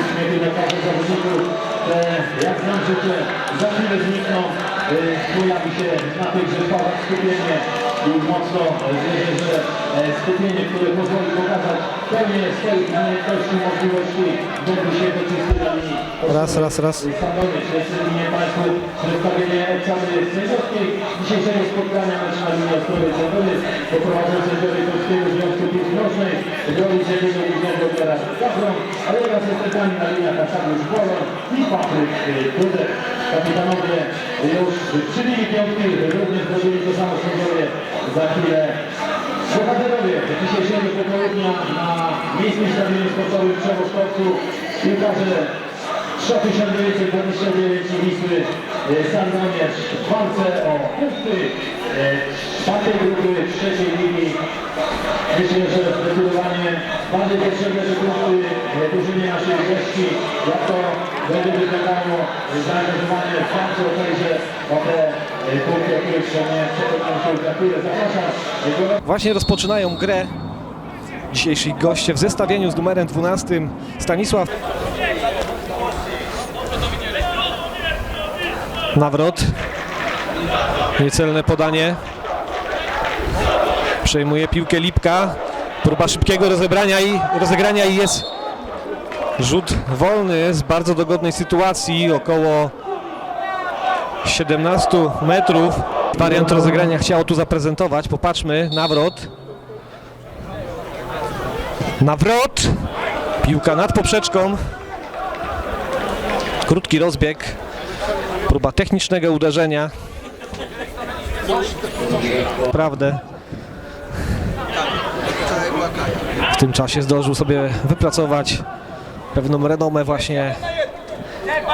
uśmiechy na każdym zawodniku, te jak znam życie, za chwilę znikną, pojawi się na tych rzeczach skupienie i mocno e, wierzę, że e, skupienie, które pozwoli pokazać pełnię swoich umiejętności, możliwości, będą się linii. Raz, raz, raz. Stanowić, jeszcze linie Państwu przedstawienie Epsady Sędziowskiej dzisiejszego spotkania mecz na linii Ostrowy Centrowy poprowadzą sędziowie Polskiego Związku Piłki Nożnej w roli sędziego głównego teraz Gazprom, ale oraz sędziami na liniach Arkadiusz Bolon i Patryk y, Dudek. Kapitanowie już przybili piątki, również zrobili to samo sędziowie za chwilę. Bohaterowie dzisiejszego popołudnia na miejskim stadionie sportowym w Przewożkowcu piłkarze 3929 Wisły Sandomierz w walce o punkty e, czwartej grupy trzeciej ligi. Myślę, że zdecydowanie bardziej potrzebne te punkty e, drużynie naszych gości, jak to będzie wyglądało zaangażowanie w walce o tejże o te e, punkty, o wspomniałem, przekonałem się. Zapraszam e, Właśnie rozpoczynają grę dzisiejsi goście w zestawieniu z numerem 12 Stanisław Nawrot Niecelne podanie Przejmuje piłkę Lipka Próba szybkiego rozebrania i rozegrania i jest rzut wolny z bardzo dogodnej sytuacji około 17 metrów. Wariant rozegrania chciał tu zaprezentować. Popatrzmy, nawrot. Nawrot. Piłka nad poprzeczką. Krótki rozbieg. Próba technicznego uderzenia. Prawdę. W tym czasie zdążył sobie wypracować pewną renomę właśnie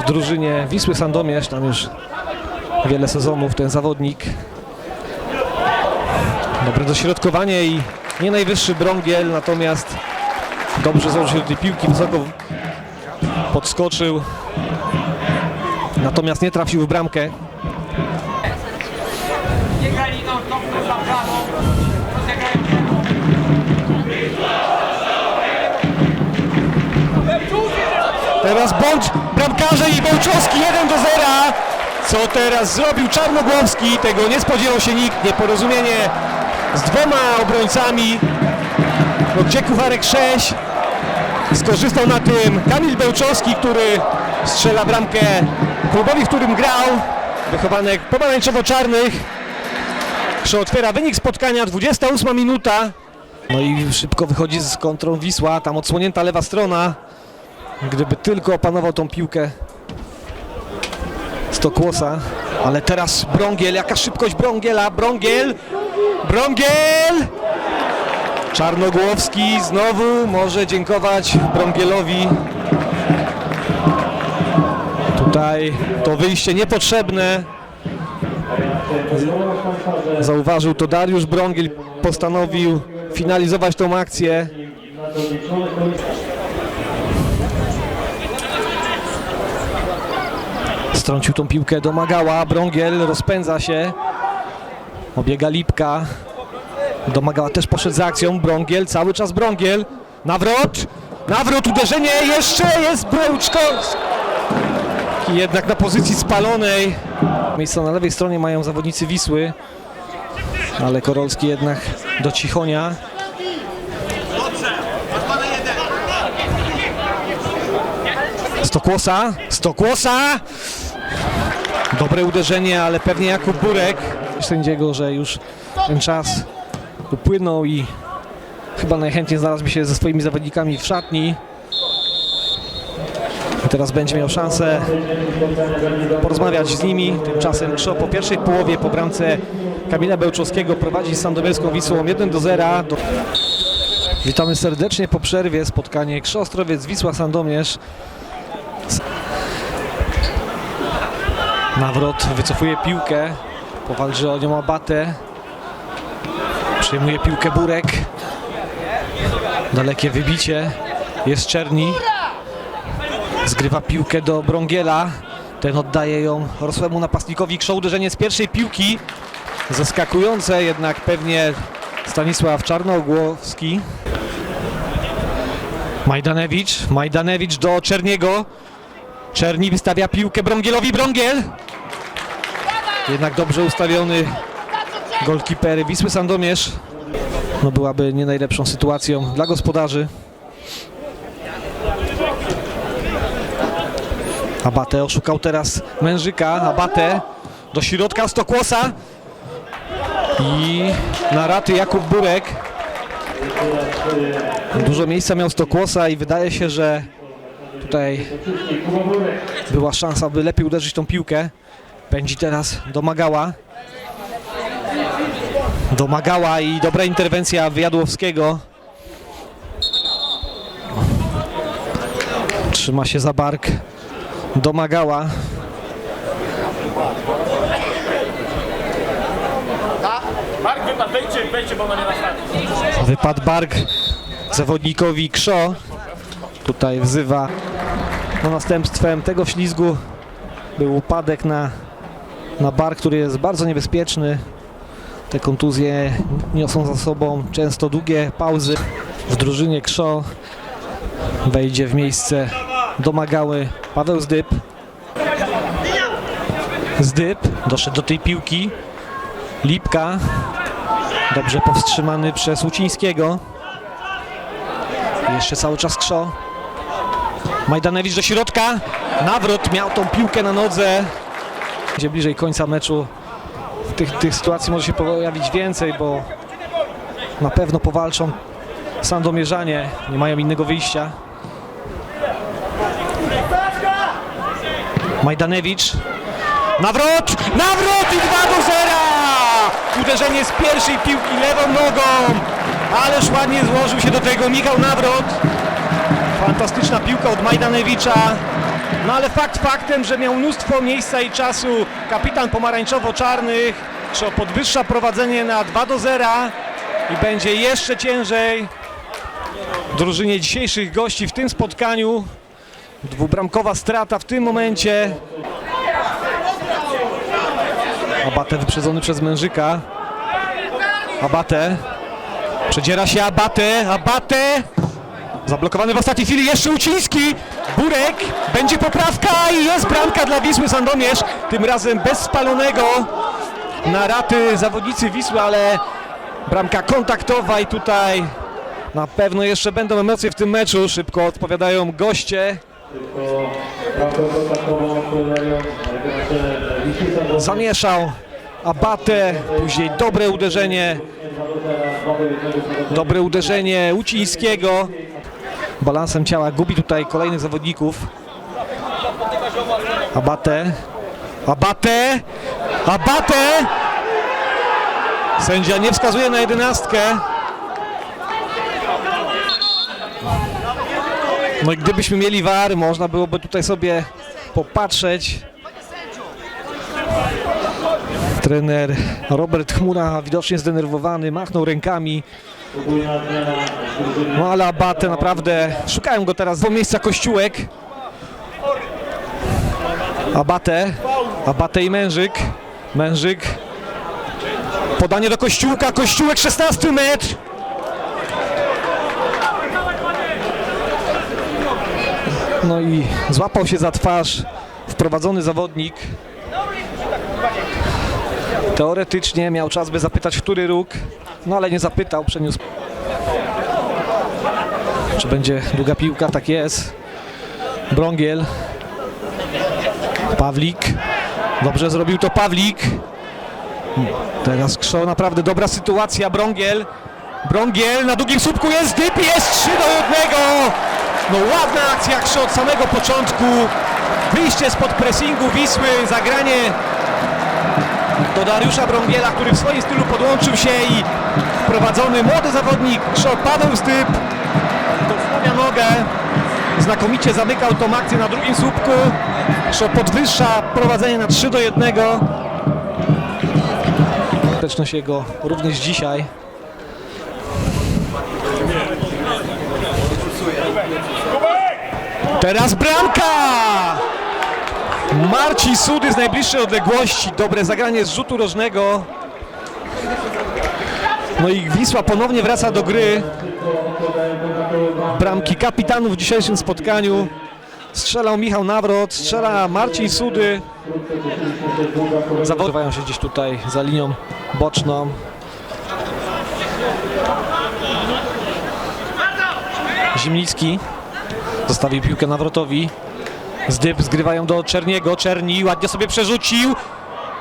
w drużynie Wisły Sandomierz. Tam już wiele sezonów ten zawodnik. Dobre dośrodkowanie i nie najwyższy brągiel, natomiast dobrze założył do tej piłki, wysoko podskoczył. Natomiast nie trafił w bramkę. Teraz bądź bramkarze i Bełczowski 1 do 0. Co teraz zrobił Czarnogłowski? Tego nie spodziewał się nikt. Nieporozumienie z dwoma obrońcami. No, gdzie Kucharek 6? Skorzystał na tym Kamil Bełczowski, który strzela bramkę klubowi, w którym grał. Wychowanek pomarańczowo-czarnych. Także otwiera wynik spotkania, 28 minuta. No i szybko wychodzi z kontrą Wisła, tam odsłonięta lewa strona. Gdyby tylko opanował tą piłkę Stokłosa, ale teraz Brągiel, jaka szybkość Brągiela, Brągiel, Brągiel! Czarnogłowski znowu może dziękować Brągielowi. Tutaj to wyjście niepotrzebne. Zauważył to Dariusz Brągiel, postanowił finalizować tą akcję. Strącił tą piłkę do Magała. Brągiel rozpędza się. Obiega Lipka. Do Magała też poszedł z akcją. Brągiel, cały czas Brągiel. Nawrot. Nawrot, uderzenie. Jeszcze jest Bełczko. Jednak na pozycji spalonej. Miejsce na lewej stronie mają zawodnicy Wisły. Ale Korolski jednak do Cichonia. Stokłosa. Stokłosa. Dobre uderzenie, ale pewnie Jakub Burek sędziego, że już ten czas upłynął i chyba najchętniej znalazłby się ze swoimi zawodnikami w szatni. Teraz będzie miał szansę porozmawiać z nimi. Tymczasem Krzo po pierwszej połowie po bramce Kamila Bełczowskiego prowadzi z Sandowielską Wisłą 1 do 0. Do... Witamy serdecznie po przerwie. Spotkanie Krzo Ostrowiec Wisła Sandomierz. Nawrot wycofuje piłkę, powalczy o nią Abatę. Przejmuje piłkę Burek. Dalekie wybicie. Jest Czerni. Zgrywa piłkę do Brągiela. Ten oddaje ją rosłemu napastnikowi Krzo. Uderzenie z pierwszej piłki. Zaskakujące jednak pewnie Stanisław Czarnogłowski. Majdanewicz. Majdanewicz do Czerniego. Czerni wystawia piłkę Brągielowi. Brągiel. Jednak dobrze ustawiony golkiper Wisły Sandomierz. No byłaby nie najlepszą sytuacją dla gospodarzy. Abate oszukał teraz Mężyka. Abate do środka Stokłosa. I na raty Jakub Burek. Dużo miejsca miał Stokłosa i wydaje się, że tutaj była szansa, by lepiej uderzyć tą piłkę. Pędzi teraz domagała. Domagała i dobra interwencja Wyjadłowskiego. Trzyma się za bark. Domagała. Mark, wypadł, wejdźcie, wejdźcie, bo ona nie. Wypadł bark zawodnikowi Krzo. Tutaj wzywa. No następstwem tego ślizgu był upadek na, na bark, który jest bardzo niebezpieczny. Te kontuzje niosą za sobą często długie pauzy. W drużynie Krzo wejdzie w miejsce domagały Paweł Zdyb. Zdyb doszedł do tej piłki. Lipka Dobrze powstrzymany przez Łucińskiego. Jeszcze cały czas Krzo. Majdanewicz do środka. Nawrot miał tą piłkę na nodze. Gdzie bliżej końca meczu tych, tych sytuacji może się pojawić więcej, bo na pewno powalczą Sandomierzanie. Nie mają innego wyjścia. Majdanewicz. Nawrot! Nawrot i 2 do 0! Uderzenie z pierwszej piłki lewą nogą. Ależ ładnie złożył się do tego Michał Nawrot. Fantastyczna piłka od Majdanewicza. No ale fakt faktem, że miał mnóstwo miejsca i czasu kapitan pomarańczowo-czarnych. Krzo podwyższa prowadzenie na 2 do 0 i będzie jeszcze ciężej drużynie dzisiejszych gości w tym spotkaniu. Dwubramkowa strata w tym momencie. Abate wyprzedzony przez Mężyka. Abate. Przedziera się Abate. Abate. Zablokowany w ostatniej chwili jeszcze Uciński. Burek. Będzie poprawka i jest bramka dla Wisły Sandomierz. Tym razem bez spalonego. Na raty zawodnicy Wisły, ale bramka kontaktowa i tutaj na pewno jeszcze będą emocje w tym meczu. Szybko odpowiadają goście. Zamieszał Abate, później dobre uderzenie, dobre uderzenie Ucińskiego. Balansem ciała gubi tutaj kolejnych zawodników. Abate, Abate, Abate! Sędzia nie wskazuje na jedenastkę. No i gdybyśmy mieli war, można byłoby tutaj sobie popatrzeć. Trener Robert Chmura widocznie zdenerwowany, machnął rękami. No ale Abate naprawdę, szukałem go teraz do miejsca Kościółek. Abate, Abate i Mężyk. Mężyk. Podanie do Kościółka, Kościółek 16 metr. No i złapał się za twarz wprowadzony zawodnik. Teoretycznie miał czas, by zapytać, który róg, no ale nie zapytał, przeniósł. Czy będzie długa piłka? Tak jest. Brągiel. Pawlik. Dobrze zrobił to Pawlik. Teraz Krzo, naprawdę dobra sytuacja. Brągiel. Brągiel na długim słupku jest dyp, jest 3 do 1. No ładna akcja Krzo od samego początku. Wyjście spod pressingu Wisły, zagranie do Dariusza Brągiela, który w swoim stylu podłączył się i wprowadzony młody zawodnik Krzo Paweł Styp dostawia nogę. Znakomicie zamykał tą akcję na drugim słupku. Krzo podwyższa prowadzenie na 3 do 1. Skuteczność jego również dzisiaj. Teraz bramka! Marcin Sudy z najbliższej odległości. Dobre zagranie z rzutu rożnego. No i Wisła ponownie wraca do gry. Bramki kapitanów w dzisiejszym spotkaniu. Strzelał Michał Nawrot, strzela Marcin Sudy. Zawodwają się gdzieś tutaj za linią boczną. Zimnicki zostawił piłkę Nawrotowi. Zdyb zgrywają do Czerniego. Czerni ładnie sobie przerzucił.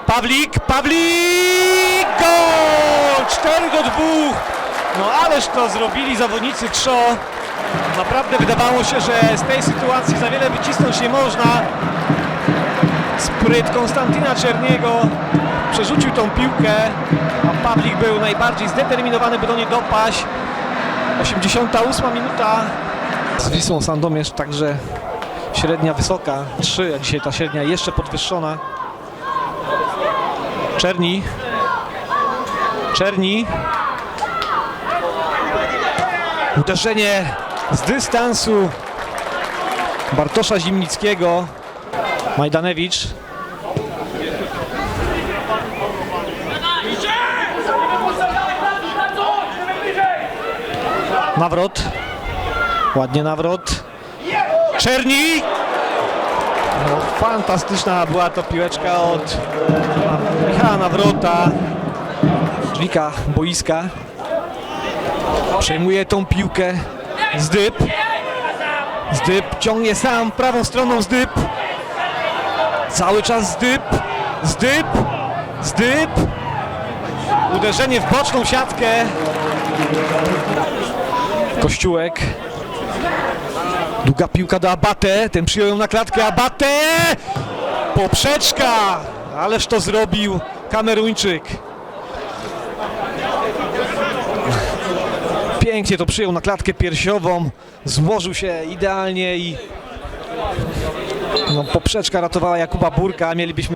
Pawlik, Pawlik! Gol! 4 do 2. No ależ to zrobili zawodnicy Krzo. Naprawdę wydawało się, że z tej sytuacji za wiele wycisnąć nie można. Spryt Konstantyna Czerniego przerzucił tą piłkę, a Pawlik był najbardziej zdeterminowany, by do niej dopaść. 88 minuta. Z Wisłą Sandomierz także średnia wysoka, 3, a dzisiaj ta średnia jeszcze podwyższona. Czerni. Czerni. Uderzenie z dystansu Bartosza Zimnickiego. Majdanewicz. Nawrot. Ładnie nawrot. Czerni. No, fantastyczna była to piłeczka od Michała Nawrota. Drzwika boiska. Przejmuje tą piłkę. Zdyb. Zdyb ciągnie sam prawą stroną Zdyb. Cały czas Zdyb. Zdyb. Zdyb. Uderzenie w boczną siatkę. Kościółek. Długa piłka do Abate. Ten przyjął ją na klatkę. Abate! Poprzeczka! Ależ to zrobił Kameruńczyk. Pięknie to przyjął na klatkę piersiową. Złożył się idealnie i no, poprzeczka ratowała Jakuba Burka. Mielibyśmy